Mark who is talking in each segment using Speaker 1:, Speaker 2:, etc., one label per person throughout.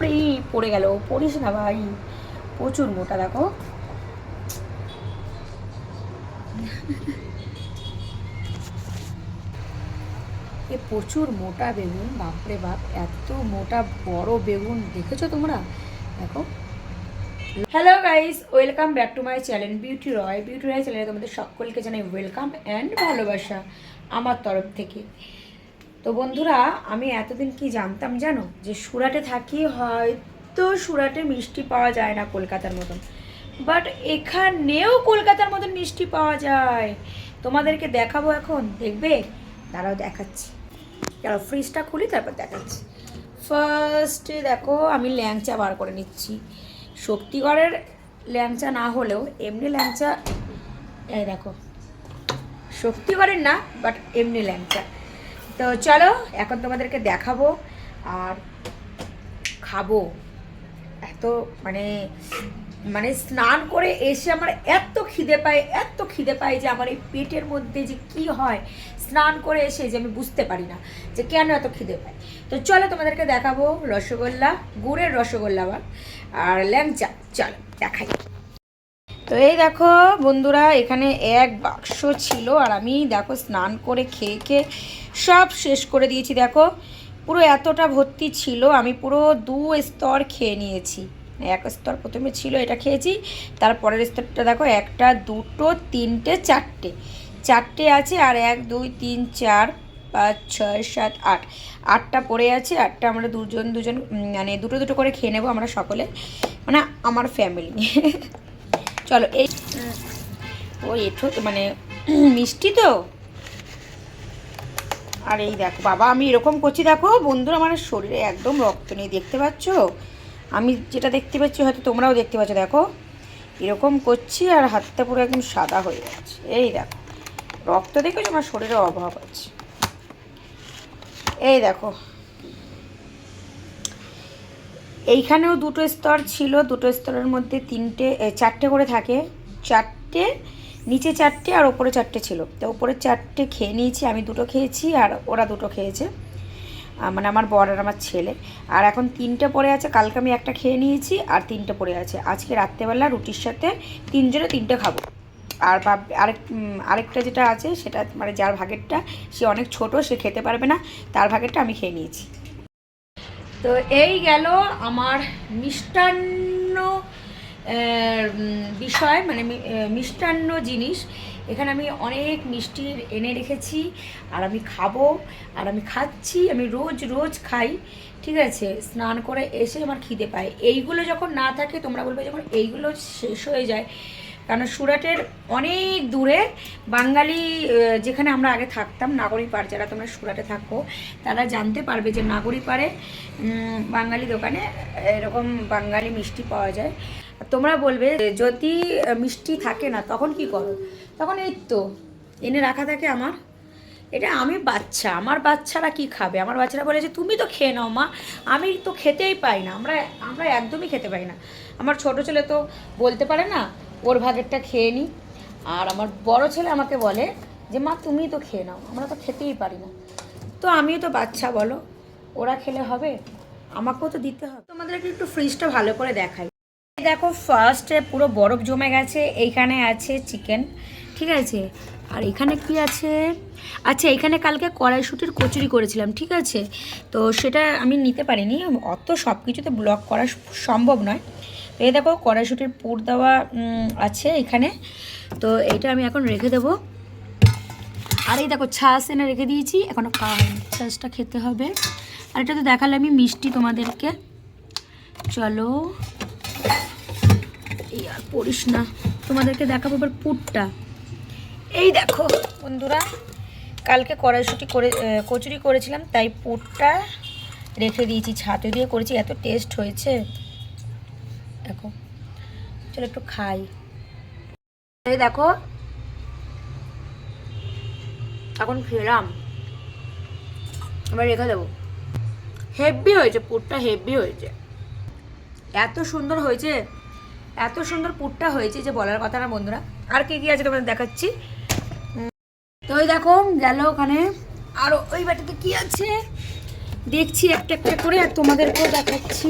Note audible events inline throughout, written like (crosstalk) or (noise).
Speaker 1: বাপরে পড়ে গেল, পড়িস না ভাই। প্রচুর মোটা, দেখো। এ প্রচুর মোটা বেগুন, বাপরে বাপ, এত মোটা বড় বেগুন, দেখেছ তোমরা? দেখো। Hello guys welcome back to my channel Beauty Roy Beauty Roy চ্যানেলে তোমাদের সকলকে জানাই ওয়েলকাম অ্যান্ড ভালোবাসা। আমার তরফ থেকে। তো বন্ধুরা, আমি এতদিন কি জানতাম জানো? যে সুরাটে থাকি হয়তো সুরাটে মিষ্টি পাওয়া যায় না কলকাতার মতন। বাট এখানেও কলকাতার মতন মিষ্টি পাওয়া যায়। তোমাদেরকে দেখাবো এখন। দেখবে? দাঁড়াও, দেখাচ্ছি। চলো ফ্রিজটা খুলি, তারপর দেখাচ্ছি। ফার্স্টে দেখো, আমি ল্যাংচা বার করে নিচ্ছি। শক্তিগড়ের ল্যাংচা না হলেও এমনি ল্যাংচা, এই দেখো। শক্তিগড়ের না বাট এমনি ল্যাংচা। তো চলো, এখন তোমাদেরকে দেখাবো আর খাব। এত মানে মানে স্নান করে এসে আমার এত খিদে পায়, এত খিদে পায় যে আমার এই পেটের মধ্যে যে কি হয়, স্নান করে এসে যে আমি বুঝতে পারি না যে কেন এত খিদে পায়। তো চলো তোমাদেরকে দেখাবো রসগোল্লা, গুড়ের রসগোল্লা আবার, আর ল্যাংচা। চলো, দেখাই। তো এই দেখো বন্ধুরা, এখানে এক বাক্স ছিল আর আমি দেখো স্নান করে খেয়ে খেয়ে সব শেষ করে দিয়েছি। দেখো, পুরো এতটা ভর্তি ছিল, আমি পুরো দু স্তর খেয়ে নিয়েছি। এক স্তর প্রথমে ছিল এটা খেয়েছি, তারপরের স্তরটা দেখো, একটা, দুটো, তিনটে, চারটে। চারটে আছে আর এক, দুই, তিন, চার, পাঁচ, ছয়, সাত, আট। আটটা পড়ে আছে, আটটা আমরা দুজন দুজন মানে দুটো দুটো করে খেয়ে নেব আমরা সকলে মানে আমার ফ্যামিলি (laughs) চলো, এই ও এঠো মানে (clears throat) মিষ্টি তো। আর এই দেখো, বাবা, আমি এরকম করছি, দেখো, বন্ধুরা আমার শরীরে একদম রক্ত নেই, দেখতে পাচ্ছ? আমি যেটা দেখতে পাচ্ছি, হয়তো তোমরাও দেখতে পাচ্ছ, দেখো। এরকম করছি আর হাতটা পুরো একদম সাদা হয়ে যাচ্ছে এই দেখো, রক্ত দেখে আমার শরীরে অভাব আছে। এই দেখো এইখানেও দুটো স্তর ছিল, দুটো স্তরের মধ্যে তিনটে চারটে করে থাকে। চারটে, নিচে চারটে আর ওপরে চারটে ছিল। তো ওপরে চারটে খেয়ে নিয়েছি, আমি দুটো খেয়েছি আর ওরা দুটো খেয়েছে। মানে আমার বর আর আমার ছেলে। আর এখন তিনটে পড়ে আছে, কালকে আমি একটা খেয়ে নিয়েছি আর তিনটে পড়ে আছে। আজকে রাত্রেবেলা রুটির সাথে তিনজনে তিনটে খাব। আর ভাব, আরেক আরেকটা যেটা আছে, সেটা মানে যার ভাগেরটা, সে অনেক ছোট, সে খেতে পারবে না, তার ভাগেরটা আমি খেয়ে নিয়েছি। তো এই গেল আমার মিষ্টান্ন বিষয় মানে মিষ্টান্ন জিনিস। এখানে আমি অনেক মিষ্টির এনে রেখেছি, আর আমি খাব, আর আমি খাচ্ছি, আমি রোজ রোজ খাই, ঠিক আছে? স্নান করে এসে আমার খিদে পায়। এইগুলো যখন না থাকে, তোমরা বলবে যখন এইগুলো শেষ হয়ে যায় কারণ সুরাটের অনেক দূরে বাঙালি যেখানে আমরা আগে থাকতাম নাগরিপাড় যারা তোমরা সুরাটে থাকো, তারা জানতে পারবে যে নাগরী পাড়ে বাঙালি দোকানে এরকম বাঙালি মিষ্টি পাওয়া যায়। তোমরা বলবে যদি মিষ্টি থাকে না, তখন কি করো? তখন এই তো, এনে রাখা থাকে আমার। এটা আমি বাচ্চা, আমার বাচ্চারা কি খাবে? আমার বাচ্চারা বলে যে, তুমি তো খেয়ে নাও মা, আমি তো খেতেই পাই না। আমরা আমরা একদমই খেতে পাই না। আমার ছোট ছেলে তো বলতে পারে না ওর ভাগেরটা খেয়ে নিই আর আমার বড় ছেলে আমাকে বলে যে, মা, তুমি তো খেয়ে নাও, আমরা তো খেতেই পারি না। তো আমিও তো বাচ্চা, বলো। ওরা খেলে হবে, আমাকেও তো দিতে হবে। তোমাদেরকে একটু ফ্রিজটা ভালো করে দেখাই। দেখো ফার্স্টে পুরো বরফ জমে গেছে, এইখানে আছে চিকেন ঠিক আছে? আর এখানে কি আছে? আচ্ছা এখানে কালকে কড়াইশুটির কচুরি করেছিলাম, ঠিক আছে? তো সেটা আমি নিতে পারিনি, অত সব কিছুতে ব্লক করা সম্ভব নয়। এই দেখো কড়াইশুটির পুর দেওয়া আছে এখানে। তো এইটা আমি এখন রেখে দেবো। আর এই দেখো ছাস এনে রেখে দিয়েছি। এখনও খাওয়া হয়নি ছাসটা খেতে হবে। আর এটা তো দেখালে আমি মিষ্টি তোমাদেরকে। চলো। এই আর পড়িস না। তোমাদেরকে দেখাবো এবার পুরটা। এই দেখো বন্ধুরা, কালকে কড়াইশুটি করে কচুরি করেছিলাম, তাই পুরটা রেখে দিয়েছি ছাতু দিয়ে করেছি। এত টেস্ট হয়েছে। দেখো। চলো একটু খাই। দেখো। এখন খেলাম। এবার রেখে দেবো। হেভি হয়েছে, পুরটা হেভি হয়েছে। এত সুন্দর হয়েছে, এত সুন্দর পুরটা হয়েছে যে বলার কথা না বন্ধুরা। আর কি কি আছে তোমাদের দেখাচ্ছি। তো ওই দেখো, গেল ওখানে। আর ওই বাটিতে কি আছে? দেখছি একটা একটা করে আর তোমাদেরকেও দেখাচ্ছি।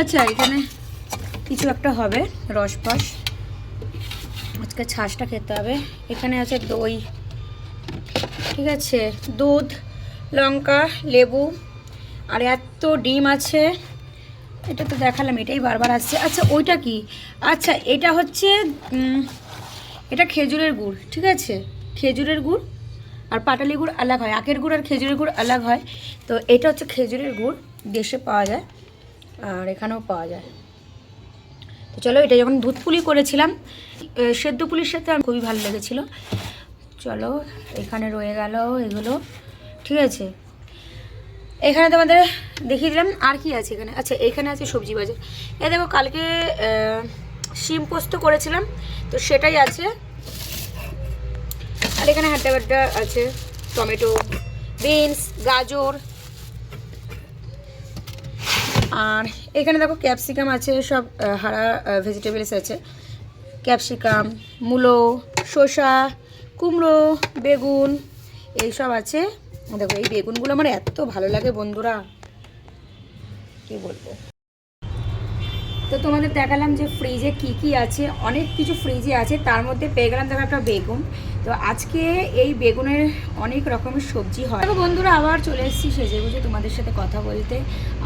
Speaker 1: আচ্ছা এখানে কিছু একটা হবে, রসফস। আজকে ছাঁচটা খেতে হবে। এখানে আছে দই, ঠিক আছে? দুধ, লঙ্কা, লেবু, আর এত ডিম আছে, এটা তো দেখালাম, এটাই বারবার আসছে। আচ্ছা ওইটা কি? আচ্ছা এটা হচ্ছে এটা খেজুরের গুড়, ঠিক আছে? খেজুরের গুড় আর পাটালি গুড় আলাগ হয়। আখের গুড় আর খেজুরের গুড় আলাগ হয়। তো এটা হচ্ছে খেজুরের গুড়, দেশে পাওয়া যায়। আর এখানেও পাওয়া যায়। তো চলো, এটা যখন দুধ পুলি করেছিলাম সেদ্ধ পুলির সাথে আমার খুবই ভালো লেগেছিলো। চলো, এখানে রয়ে গেল এগুলো। ঠিক আছে। এখানে তোমাদের দেখিয়ে দিলাম আর কি আছে এখানে। আচ্ছা এখানে আছে সবজি বাজার। এ, দেখো, কালকে শিম পোস্ত করেছিলাম, তো সেটাই আছে। আর এখানে হাড্ডা বাড্ডা আছে টমেটো, বিনস, গাজর আর এখানে দেখো ক্যাপসিকাম আছে, সব হারা ভেজিটেবলস আছে। ক্যাপসিকাম, মূলো, শসা, কুমড়ো, বেগুন এইসব আছে। দেখো, এই বেগুনগুলো আমার এত ভালো লাগে বন্ধুরা। কি বলব? তো তোমাদের দেখালাম যে ফ্রিজে কি কি আছে, অনেক কিছু ফ্রিজে আছে, তার মধ্যে পেয়ে গেলাম দেখো একটা বেগুন। তো আজকে এই বেগুনের অনেক রকমের সবজি হয়। দেখো বন্ধুরা, আবার চলে এসেছি সেজে বুঝে তোমাদের সাথে কথা বলতে।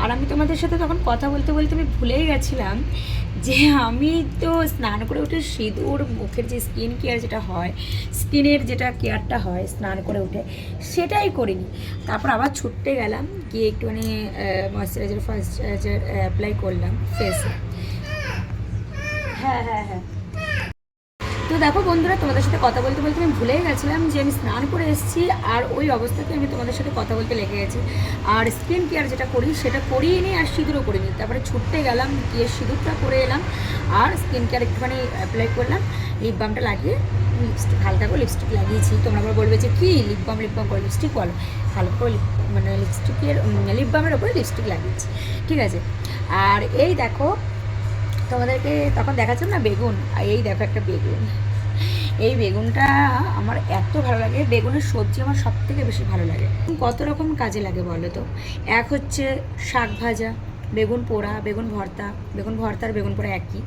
Speaker 1: আর আমি তোমাদের সাথে তখন কথা বলতে বলতে আমি ভুলেই গেছিলাম যে আমি তো স্নান করে উঠে সিঁদুর, মুখের যে স্কিন কেয়ার যেটা হয় স্কিনের যেটা কেয়ারটা হয় স্নান করে উঠে, সেটাই করিনি। তারপর আবার ছুটতে গেলাম, গিয়ে একটুখানি ময়শ্চারাইজার ফার্স্টারাইজার অ্যাপ্লাই করলাম ফেসে হ্যাঁ হ্যাঁ হ্যাঁ। তো দেখো বন্ধুরা, তোমাদের সাথে কথা বলতে বলতে আমি ভুলেই গেছিলাম যে আমি স্নান করে এসেছি আর ওই অবস্থাতে আমি তোমাদের সাথে কথা বলতে লেগে গেছি। আর স্কিন কেয়ার যেটা করি, সেটা করিয়ে নিই আর সিঁদুরও করে নিই। তারপরে ছুটতে গেলাম, গিয়ে সিঁদুরটা করে এলাম আর স্কিন কেয়ার একটুখানি অ্যাপ্লাই করলাম। লিপ বামটা লাগিয়ে লিপস্টিক হালকা করে লিপস্টিক লাগিয়েছি। তোমরা আবার বলবে যে কী লিপ বাম লিপ বাম করে লিপস্টিক বলো? হালকা করে মানে লিপস্টিকের লিপ বামের ওপরে লিপস্টিক লাগিয়েছি। ঠিক আছে? আর এই দেখো তোমাদেরকে তখন দেখাচ্ছিলাম না বেগুন। এই দেখো একটা বেগুন। এই বেগুনটা আমার এত ভালো লাগে। বেগুনের সবজি আমার সব থেকে বেশি ভালো লাগে। কত রকম কাজে লাগে বলো তো? এক হচ্ছে শাক ভাজা, বেগুন পোড়া, বেগুন ভর্তা বেগুন ভর্তা আর বেগুন পোড়া একই।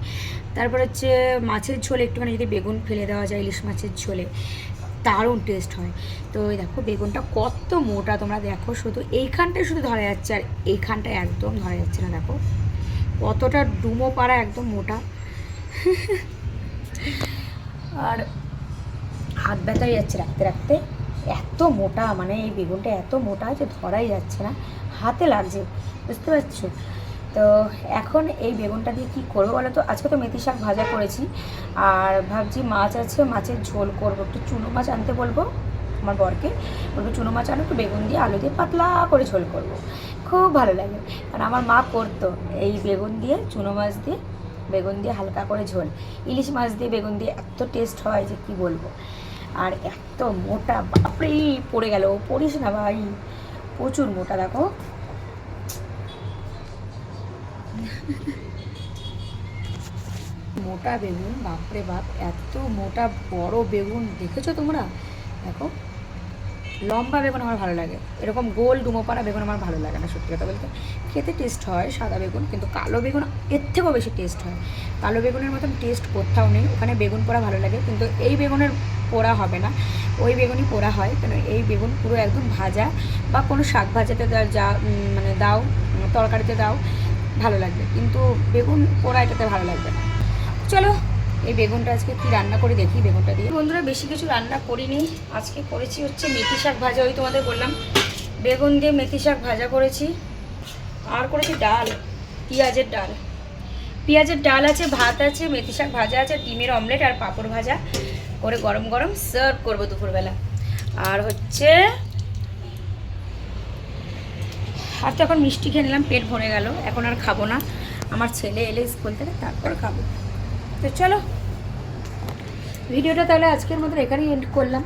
Speaker 1: তারপর হচ্ছে মাছের ঝোলে একটুখানি যদি বেগুন ফেলে দেওয়া যায়, ইলিশ মাছের ঝোলে, দারুণ টেস্ট হয়। তো এই দেখো বেগুনটা কত মোটা, তোমরা দেখো শুধু এইখানটায় শুধু ধরা যাচ্ছে, আর এইখানটায় একদম ধরা যাচ্ছে না, দেখো। কতটা ডুমো পাড়া একদম মোটা। আর হাত ব্যথাই যাচ্ছে রাখতে রাখতে। এত মোটা মানে এই বেগুনটা এত মোটা যে ধরাই যাচ্ছে না। হাতে লাগছে, বুঝতে পারছ? তো এখন এই বেগুনটা দিয়ে কী করব বলো তো? আজকে তো মেথি শাক ভাজা করেছি। আর ভাবছি মাছ আছে, মাছের ঝোল করব। একটু চুনো মাছ আনতে বলব আমার বরকে। বলব, চুনো মাছ আনো, একটু বেগুন দিয়ে আলু দিয়ে পাতলা করে ঝোল করব। খুব ভালো লাগে। কারণ আমার মা করতো এই বেগুন দিয়ে, চুনো মাছ দিয়ে, বেগুন দিয়ে হালকা করে ঝোল। ইলিশ মাছ দিয়ে বেগুন দিয়ে এত টেস্ট হয় যে কি বলব? আর এত মোটা, বাপরে, পড়ে গেল। পড়িস না ভাই। প্রচুর মোটা, দেখো। মোটা বেগুন, বাপরে বাপ, এত মোটা বড় বেগুন। দেখেছ তোমরা? দেখো। লম্বা বেগুন আমার ভালো লাগে। এরকম গোল ডুমোপাড়া বেগুন আমার ভালো লাগে না, সত্যি কথা বলতে। খেতে টেস্ট হয় সাদা বেগুন, কিন্তু কালো বেগুন এর থেকেও বেশি টেস্ট হয়। কালো বেগুনের মতন টেস্ট কোথাও নেই, ওখানে বেগুন পোড়া ভালো লাগে, কিন্তু এই বেগুনের পোড়া হবে না। ওই বেগুনই পোড়া হয়, কেন এই বেগুন পুরো একদম ভাজা বা কোনো শাক ভাজাতে যা মানে দাও, তরকারিতে দাও, ভালো লাগবে। কিন্তু বেগুন পোড়া এটাতে ভালো লাগবে না। চলো এই বেগুনটা আজকে কি রান্না করে দেখি, বেগুনটা দিয়ে। বন্ধুরা, বেশি কিছু রান্না করিনি। আজকে করেছি হচ্ছে মেথি শাক ভাজা, ওই তোমাদের বললাম। বেগুন দিয়ে মেথি শাক ভাজা করেছি। আর করেছি ডাল, পেঁয়াজের ডাল। পেঁয়াজের ডাল আছে, ভাত আছে, মেথি শাক ভাজা আছে, ডিমের অমলেট আর পাঁপড় ভাজা। করে গরম গরম সার্ভ করব দুপুরবেলা। আর হচ্ছে, আর তো এখন মিষ্টি খেয়ে নিলাম, পেট ভরে গেল। এখন আর খাব না। আমার ছেলে এলে স্কুল থেকে তারপর খাব। তো চলো। ভিডিওটা তাহলে আজকের মতো এখানেই এন্ড করলাম।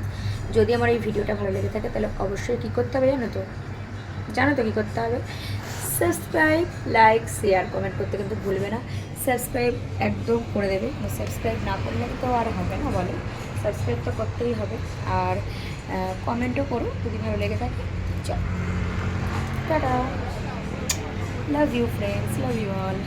Speaker 1: যদি আমার এই ভিডিওটা ভালো লেগে থাকে তাহলে অবশ্যই কী করতে হবে জানো তো? জানো তো কী করতে হবে? সাবস্ক্রাইব লাইক শেয়ার কমেন্ট করতে কিন্তু ভুলবে না। সাবস্ক্রাইব একদম করে দেবে। সাবস্ক্রাইব না করলে তো আর হবে না বলো। সাবস্ক্রাইব তো করতেই হবে। আর কমেন্টও করো যদি ভালো লেগে থাকে। চল। Tata. Love you friends love you all